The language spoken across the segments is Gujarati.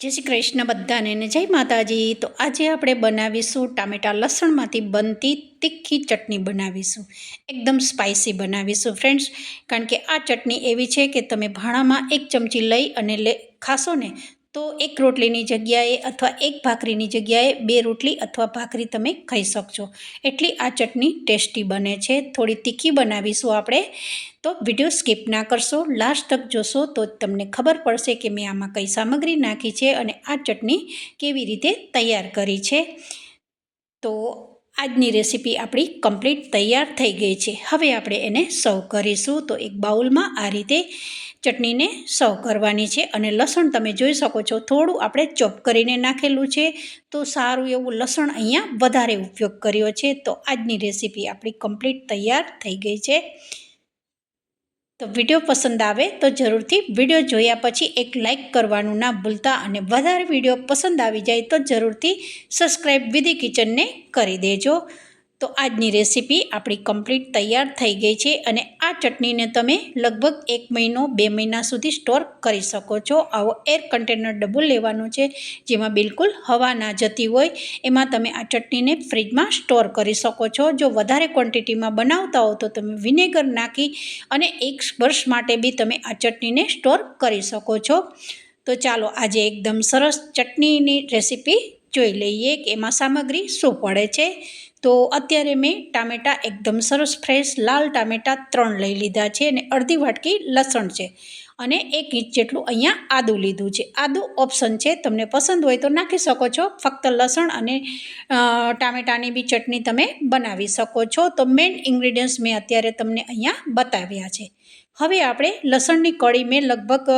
જય શ્રી કૃષ્ણ બધાને જય માતાજી. તો આજે આપણે બનાવીશું ટામેટા લસણમાંથી બનતી તીખી ચટણી બનાવીશું. એકદમ સ્પાઇસી બનાવીશું ફ્રેન્ડ્સ કારણ કે આ ચટણી એવી છે કે તમે ભાણામાં એક ચમચી લઈ અને લે, ખાશો ને તો એક રોટલીની જગ્યાએ અથવા એક ભાખરીની જગ્યાએ બે રોટલી અથવા ભાખરી તમે ખાઈ શકશો. એટલી આ ચટણી ટેસ્ટી બને છે. થોડી તીખી બનાવીશું આપણે. તો વીડિયો સ્કીપ ના કરશો. લાસ્ટ તક જોશો તો તમને ખબર પડશે કે મેં આમાં કઈ સામગ્રી નાખી છે અને આ ચટણી કેવી રીતે તૈયાર કરી છે. તો આજની રેસીપી આપણી કમ્પ્લીટ તૈયાર થઈ ગઈ છે. હવે આપણે એને સર્વ કરીશું. તો એક બાઉલમાં આ રીતે ચટણીને સર્વ કરવાની છે અને લસણ તમે જોઈ શકો છો, થોડું આપણે ચોપ કરીને નાખેલું છે. તો સારું એવું લસણ અહીંયા વધારે ઉપયોગ કર્યો છે. તો આજની રેસીપી આપણી કમ્પ્લીટ તૈયાર થઈ ગઈ છે. તો વીડિયો પસંદ આવે તો જરૂરથી વીડિયો જોયા પછી એક લાઇક કરવાનું ના ભૂલતા અને વધારે વીડિયો પસંદ આવી જાય તો જરૂરથી સબસ્ક્રાઈબ વિધિ કિચનને કરી દેજો. તો આજની રેસીપી આપણી કમ્પ્લીટ તૈયાર થઈ ગઈ છે અને આ ચટણીને તમે લગભગ એક મહિનો, બે મહિના સુધી સ્ટોર કરી શકો છો. આવો એર કન્ટેનર ડબ્બો લેવાનો છે, જેમાં બિલકુલ હવા ના જતી હોય, એમાં તમે આ ચટણીને ફ્રીજમાં સ્ટોર કરી શકો છો. જો વધારે ક્વોન્ટિટીમાં બનાવતા હો તો તમે વિનેગર નાખી અને એક વર્ષ માટે બી તમે આ ચટણીને સ્ટોર કરી શકો છો. તો ચાલો આજે એકદમ સરસ ચટણીની રેસીપી જોઈ લઈએ કે એમાં સામગ્રી શું પડે છે. તો અત્યારે મેં ટામેટાં એકદમ સરસ ફ્રેશ લાલ ટામેટાં ત્રણ લઈ લીધા છે અને અડધી વાટકી લસણ છે. અને એક ઇંચ જેટલું અહીંયા આદું લીધું છે. આદું ઓપ્શન છે. તમને પસંદ હોય તો નાખી શકો છો. ફક્ત લસણ અને ટામેટાની બી ચટણી તમે બનાવી શકો છો. તો મેઇન ઇન્ગ્રીડિયન્ટ્સ મેં અત્યારે તમને અહીંયા બતાવ્યા છે. હવે આપણે લસણની કળી મેં લગભગ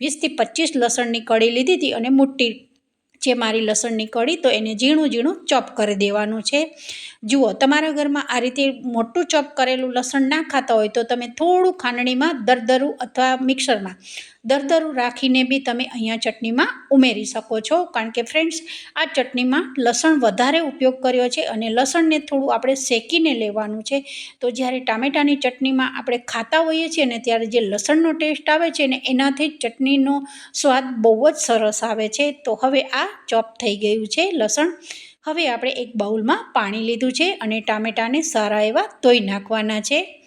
વીસથી પચીસ લસણની કળી લીધી હતી અને મોટી છે મારી લસણની કળી તો એને ઝીણું ઝીણું ચોપ કરી દેવાનું છે. જુઓ, તમારા ઘરમાં આ રીતે મોટું ચોપ કરેલું લસણ ના ખાતા હોય તો તમે થોડું ખાંડણીમાં, દરદરું અથવા મિક્સરમાં દરદરું રાખીને બી તમે અહીંયા ચટણીમાં ઉમેરી શકો છો. કારણ કે ફ્રેન્ડ્સ આ ચટણીમાં લસણ વધારે ઉપયોગ કર્યો છે અને લસણને થોડું આપણે શેકીને લેવાનું છે. તો જ્યારે ટામેટાની ચટણીમાં આપણે ખાતા હોઈએ છીએ ને ત્યારે જે લસણનો ટેસ્ટ આવે છે ને એનાથી ચટણીનો સ્વાદ બહુ જ સરસ આવે છે. તો હવે આ ચોપ થઈ ગયું છે લસણ. હવે આપણે એક બાઉલમાં પાણી લીધું છે અને ટામેટાને સારા એવા ધોઈ નાખવાના છે.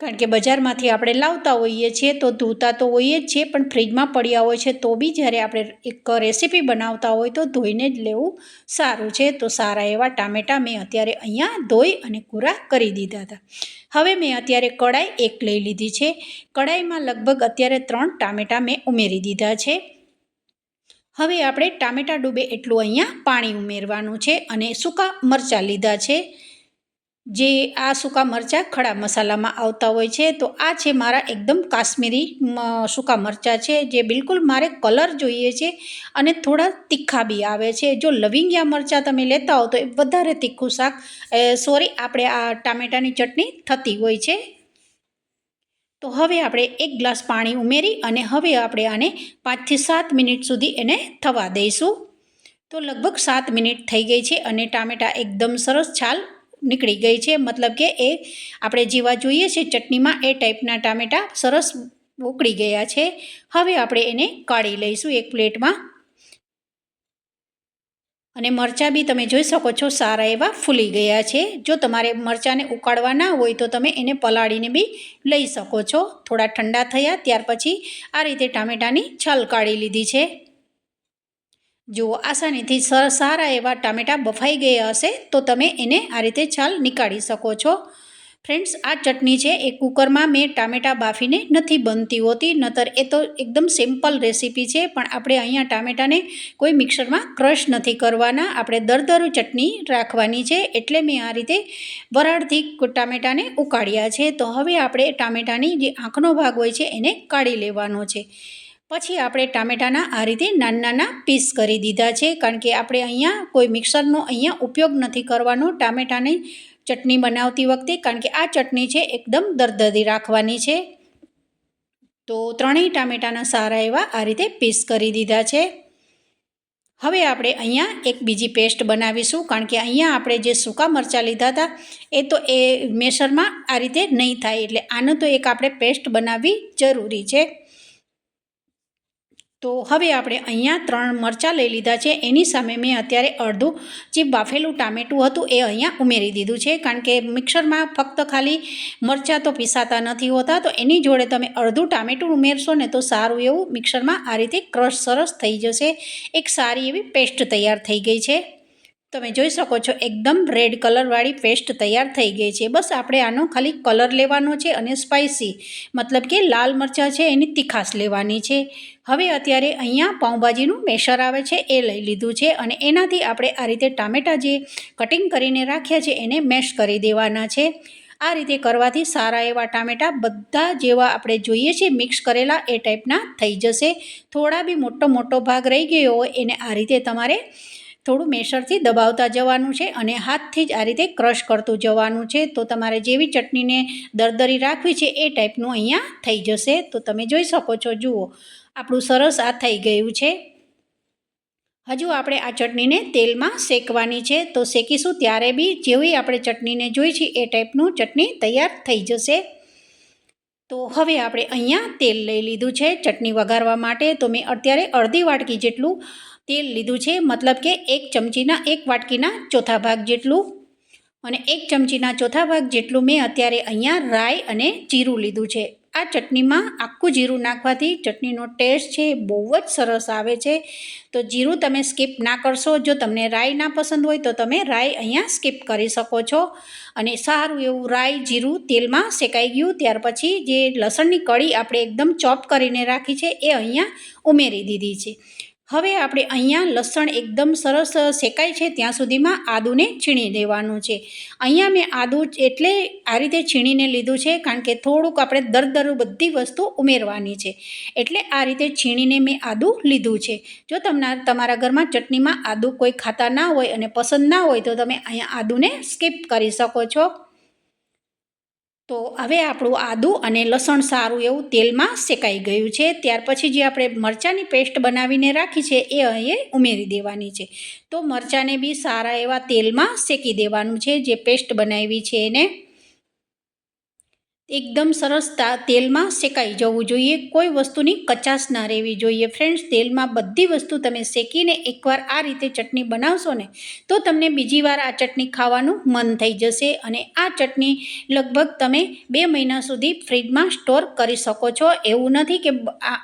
કારણ કે બજારમાંથી આપણે લાવતા હોઈએ છીએ, તો ધોતા તો હોઈએ જ છીએ, પણ ફ્રીજમાં પડ્યા હોય છે, તો બી જ્યારે આપણે એક રેસીપી બનાવતા હોય તો ધોઈને જ લેવું સારું છે. તો સારા એવા ટામેટાં મેં અત્યારે અહીંયા ધોઈ અને કૂરા કરી દીધા હતા. હવે મેં અત્યારે કડાઈ એક લઈ લીધી છે. કડાઈમાં લગભગ અત્યારે ત્રણ ટામેટાં મેં ઉમેરી દીધા છે. હવે આપણે ટામેટાં ડૂબે એટલું અહીંયા પાણી ઉમેરવાનું છે અને સૂકા મરચાં લીધા છે. જે આ સૂકા મરચાં ખડા મસાલામાં આવતા હોય છે, તો આ છે મારા એકદમ કાશ્મીરી સૂકા મરચાં છે, જે બિલકુલ મારે કલર જોઈએ છે અને થોડા તીખા બી આવે છે. જો લવિંગિયા મરચાં તમે લેતા હો, તો એ વધારે તીખું શાક સોરી, આપણે આ ટામેટાની ચટણી થતી હોય છે. તો હવે આપણે એક ગ્લાસ પાણી ઉમેરી અને હવે આપણે આને પાંચથી સાત મિનિટ સુધી એને થવા દઈશું. તો લગભગ સાત મિનિટ થઈ ગઈ છે અને ટામેટાં એકદમ સરસ છાલ નીકળી ગઈ છે. મતલબ કે એ આપણે જેવા જોઈએ છે. ચટણીમાં એ ટાઈપના ટામેટાં સરસ ઉકળી ગયા છે. હવે આપણે એને કાઢી લઈશું એક પ્લેટમાં. અને મરચાં બી તમે જોઈ શકો છો સારા એવા ફૂલી ગયા છે. જો તમારે મરચાંને ઉકાળવા ના હોય તો તમે એને પલાળીને બી લઈ શકો છો. થોડા ઠંડા થયા ત્યાર પછી આ રીતે ટામેટાની છાલ કાઢી લીધી છે. જુઓ આસાનીથી સારા એવા ટામેટાં બફાઈ ગયા હશે, તો તમે એને આ રીતે છાલ નીકાળી શકો છો. ફ્રેન્ડ્સ, આ ચટણી છે, એ કુકરમાં મેં ટામેટાં બાફીને નથી બનતી હોતી, નતર એ તો એકદમ સિમ્પલ રેસીપી છે, પણ આપણે અહીંયા ટામેટાને કોઈ મિક્સરમાં ક્રશ નથી કરવાના. આપણે દરદરું ચટણી રાખવાની છે, એટલે મેં આ રીતે વરાળથી ટામેટાને ઉકાળ્યા છે. તો હવે આપણે ટામેટાની જે આંખનો ભાગ હોય છે, એને કાઢી લેવાનો છે. પછી આપણે ટામેટાના આ રીતે નાના નાના પીસ કરી દીધા છે, કારણ કે આપણે અહીંયા કોઈ મિક્સરનો અહીંયા ઉપયોગ નથી કરવાનો. ટામેટાની ચટણી બનાવતી વખતે, કારણ કે આ ચટણી છે, એકદમ દરદરી રાખવાની છે. તો ત્રણેય ટામેટાના સારા એવા આ રીતે પીસ કરી દીધા છે. હવે આપણે અહીંયા એક બીજી પેસ્ટ બનાવીશું, કારણ કે અહીંયા આપણે જે સૂકા મરચાં લીધા હતા, એ તો એ મેસરમાં આ રીતે નહીં થાય, એટલે આનું તો એક આપણે પેસ્ટ બનાવવી જરૂરી છે. તો હવે આપણે અહીંયા ત્રણ મરચાં લઈ લીધા છે. એની સામે મેં અત્યારે અડધું જે બાફેલું ટામેટું હતું એ અહીંયા ઉમેરી દીધું છે. કારણ કે મિક્સરમાં ફક્ત ખાલી મરચાં તો પીસાતા નથી હોતા. તો એની જોડે તમે અડધું ટામેટું ઉમેરશો ને તો સારું એવું મિક્સરમાં આ રીતે ક્રશ સરસ થઈ જશે. એક સારી એવી પેસ્ટ તૈયાર થઈ ગઈ છે. તમે જોઈ શકો છો, એકદમ રેડ કલરવાળી પેસ્ટ તૈયાર થઈ ગઈ છે. બસ આપણે આનો ખાલી કલર લેવાનો છે અને સ્પાઇસી મતલબ કે લાલ મરચાં છે, એની તીખાશ લેવાની છે. હવે અત્યારે અહીંયા પાઉંભાજીનું મેશર આવે છે, એ લઈ લીધું છે અને એનાથી આપણે આ રીતે ટામેટાં જે કટિંગ કરીને રાખ્યા છે, એને મેશ કરી દેવાના છે. આ રીતે કરવાથી સારા એવા ટામેટાં બધા જેવા આપણે જોઈએ છીએ મિક્સ કરેલા, એ ટાઈપના થઈ જશે. થોડા બી મોટો મોટો ભાગ રહી ગયો હોય, એને આ રીતે તમારે થોડું મેસરથી દબાવતા જવાનું છે અને હાથથી જ આ રીતે ક્રશ કરતું જવાનું છે. તો તમારે જેવી ચટણીને દરદરી રાખવી છે એ ટાઈપનું અહીંયા થઈ જશે. તો તમે જોઈ શકો છો, જુઓ. આપણું સરસ આ થઈ ગયું છે. હજુ આપણે આ ચટણીને તેલમાં શેકવાની છે. તો શેકીશું ત્યારે બી જેવી આપણે ચટણીને જોઈ છે એ ટાઈપનું ચટણી તૈયાર થઈ જશે. તો હવે આપણે અહીંયા તેલ લઈ લીધું છે ચટણી વઘારવા માટે. તો મેં અત્યારે અડધી વાટકી જેટલું તેલ લીધું છે, મતલબ કે એક ચમચીના, એક વાટકીના ચોથા ભાગ જેટલું. અને એક ચમચીના ચોથા ભાગ જેટલું મેં અત્યારે અહીંયા રાઈ અને જીરું લીધું છે. આ ચટણીમાં આખું જીરું નાખવાથી ચટણીનો ટેસ્ટ છે, બહુ જ સરસ આવે છે. તો જીરું તમે સ્કીપ ના કરશો, જો તમને રાઈ ના પસંદ હોય તો તમે રાઈ અહીંયા સ્કીપ કરી શકો છો. અને સારું એવું રાઈ, જીરું તેલમાં શેકાઈ ગયું, ત્યાર પછી જે લસણની કળી આપણે એકદમ ચોપ કરીને રાખી છે, એ અહીંયા ઉમેરી દીધી છે. હવે આપણે અહીંયા લસણ એકદમ સરસ શેકાય છે, ત્યાં સુધીમાં આદુને છીણી દેવાનું છે. અહીંયા મેં આદુ એટલે આ રીતે છીણીને લીધું છે, કારણ કે થોડુંક આપણે દરદરું બધી વસ્તુ ઉમેરવાની છે. એટલે આ રીતે છીણીને મેં આદુ લીધું છે. જો તમને તમારા ઘરમાં ચટણીમાં આદુ કોઈ ખાતા ના હોય અને પસંદ ના હોય તો તમે અહીંયા આદુને સ્કીપ કરી શકો છો. તો હવે આપણું આદું અને લસણ સારું એવું તેલમાં શેકાઈ ગયું છે. ત્યાર પછી જે આપણે મરચાંની પેસ્ટ બનાવીને રાખી છે એ અહીં ઉમેરી દેવાની છે. તો મરચાંને બી સારા એવા તેલમાં શેકી દેવાનું છે. જે પેસ્ટ બનાવી છે એને એકદમ સરસ તેલમાં શેકાઈ જવું જોઈએ. કોઈ વસ્તુની કચાશ ના રહેવી જોઈએ. ફ્રેન્ડ્સ, તેલમાં બધી વસ્તુ તમે શેકીને એકવાર આ રીતે ચટણી બનાવશો ને, તો તમને બીજી વાર આ ચટણી ખાવાનું મન થઈ જશે અને આ ચટણી લગભગ તમે બે મહિના સુધી ફ્રીજમાં સ્ટોર કરી શકો છો. એવું નથી કે આ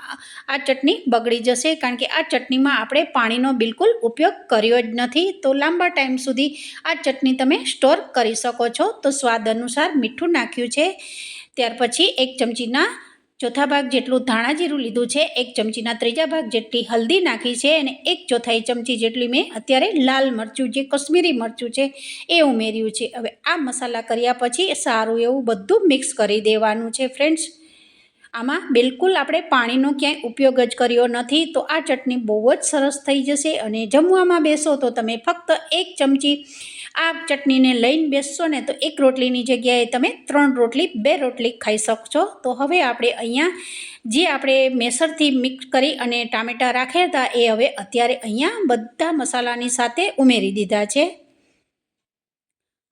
આ ચટણી બગડી જશે, કારણ કે આ ચટણીમાં આપણે પાણીનો બિલકુલ ઉપયોગ કર્યો જ નથી. તો લાંબા ટાઈમ સુધી આ ચટણી તમે સ્ટોર કરી શકો છો. તો સ્વાદ અનુસાર મીઠું નાખ્યું છે. ત્યાર પછી એક ચમચીના ચોથા ભાગ જેટલું ધાણા જીરું લીધું છે, એક ચમચીના ત્રીજા ભાગ જેટલી હલ્દી નાખી છે અને એક ચોથાઈ ચમચી જેટલી મેં અત્યારે લાલ મરચું, જે કશ્મીરી મરચું છે, એ ઉમેર્યું છે. હવે આ મસાલા કર્યા પછી સારું એવું બધું મિક્સ કરી દેવાનું છે, ફ્રેન્ડ્સ. આમાં બિલકુલ આપણે પાણીનો ક્યાંય ઉપયોગ જ કર્યો નથી, તો આ ચટણી બહુ જ સરસ થઈ જશે અને જમવામાં બેસો તો તમે ફક્ત એક ચમચી આ ચટણીને લઈને બેસશો ને તો એક રોટલીની જગ્યાએ તમે ત્રણ રોટલી, બે રોટલી ખાઈ શકશો. તો હવે આપણે અહીંયા જે આપણે મેસરથી મિક્સ કરી અને ટામેટાં રાખ્યા હતા, એ હવે અત્યારે અહીંયા બધા મસાલાની સાથે ઉમેરી દીધા છે.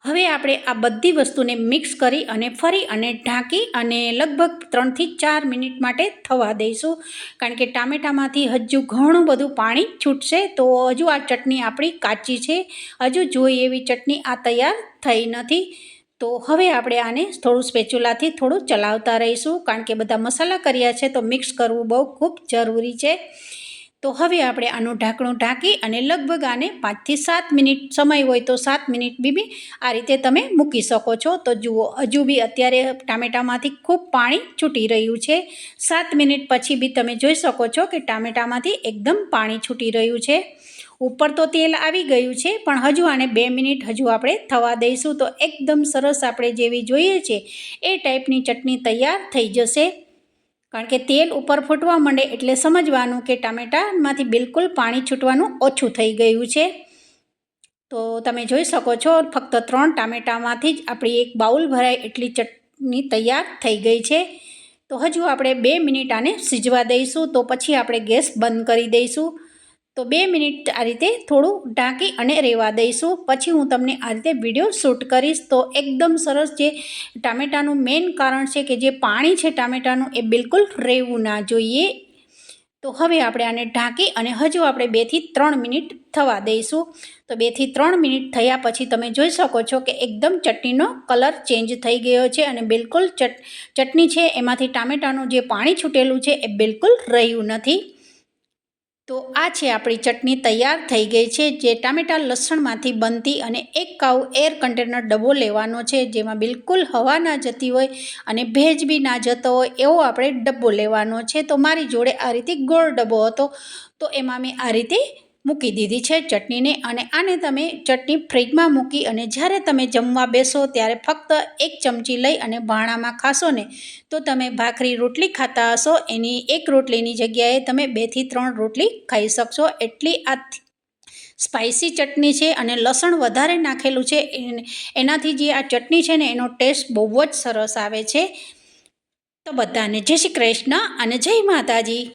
હવે આપણે આ બધી વસ્તુને મિક્સ કરી અને ફરી અને ઢાંકી અને લગભગ ત્રણથી ચાર મિનિટ માટે થવા દઈશું. કારણ કે ટામેટામાંથી હજુ ઘણું બધું પાણી છૂટશે તો હજુ આ ચટણી આપણી કાચી છે. હજુ જોઈ એવી ચટણી આ તૈયાર થઈ નથી. તો હવે આપણે આને થોડું સ્પેચ્યુલાથી થોડું ચલાવતા રહીશું. કારણ કે બધા મસાલા કર્યા છે તો મિક્સ કરવું બહુ ખૂબ જરૂરી છે. તો હવે આપણે આનું ઢાંકણું ઢાંકી અને લગભગ આને પાંચથી સાત મિનિટ સમય હોય તો સાત મિનિટ બી બી આ રીતે તમે મૂકી શકો છો. તો જુઓ, હજુ બી અત્યારે ટામેટામાંથી ખૂબ પાણી છૂટી રહ્યું છે. સાત મિનિટ પછી બી તમે જોઈ શકો છો કે ટામેટામાંથી એકદમ પાણી છૂટી રહ્યું છે. ઉપર તો તેલ આવી ગયું છે, પણ હજુ આને બે મિનિટ હજુ આપણે થવા દઈશું. તો એકદમ સરસ આપણે જેવી જોઈએ છે, એ ટાઈપની ચટણી તૈયાર થઈ જશે. કારણ કે તેલ ઉપર ફૂટવા માંડે એટલે સમજવાનું કે ટામેટામાંથી બિલકુલ પાણી છૂટવાનું ઓછું થઈ ગયું છે. તો તમે જોઈ શકો છો, ફક્ત ત્રણ ટામેટામાંથી જ આપણી એક બાઉલ ભરાય એટલી ચટણી તૈયાર થઈ ગઈ છે. તો હજુ આપણે બે મિનિટ આને સીજવા દઈશું, તો પછી આપણે ગેસ બંધ કરી દઈશું. તો બે મિનિટ આ રીતે થોડું ઢાંકી અને રહેવા દઈશું. પછી હું તમને આ રીતે વીડિયો શૂટ કરીશ. તો એકદમ સરસ જે ટામેટાનું મેઇન કારણ છે કે જે પાણી છે ટામેટાનું એ બિલકુલ રહેવું ના જોઈએ. તો હવે આપણે આને ઢાંકી અને હજુ આપણે બેથી ત્રણ મિનિટ થવા દઈશું. તો બેથી ત્રણ મિનિટ થયા પછી તમે જોઈ શકો છો કે એકદમ ચટણીનો કલર ચેન્જ થઈ ગયો છે અને બિલકુલ ચટ, ચટણી છે એમાંથી ટામેટાનું જે પાણી છૂટેલું છે એ બિલકુલ રહ્યું નથી. તો આ છે આપણી ચટણી તૈયાર થઈ ગઈ છે, જે ટામેટા લસણમાંથી બનતી અને એક કાઉ એર કન્ટેનર ડબ્બો લેવાનો છે, જેમાં બિલકુલ હવા ના જતી હોય અને ભેજ બી ના જતો હોય એવો આપણે ડબ્બો લેવાનો છે. તો મારી જોડે આ રીતે ગોળ ડબ્બો હતો. તો એમાં મેં આ રીતે મૂકી દીધી છે ચટણીને અને આને તમે ચટણી ફ્રીજમાં મૂકી અને જ્યારે તમે જમવા બેસો ત્યારે ફક્ત એક ચમચી લઈ અને ભાણામાં ખાશો ને, તો તમે ભાખરી રોટલી ખાતા હશો. એની એક રોટલીની જગ્યાએ તમે બેથી ત્રણ રોટલી ખાઈ શકશો. એટલી આ સ્પાઇસી ચટણી છે અને લસણ વધારે નાખેલું છે. એનાથી જે આ ચટણી છે ને, એનો ટેસ્ટ બહુ જ સરસ આવે છે. તો બધાને જય શ્રી કૃષ્ણ અને જય માતાજી.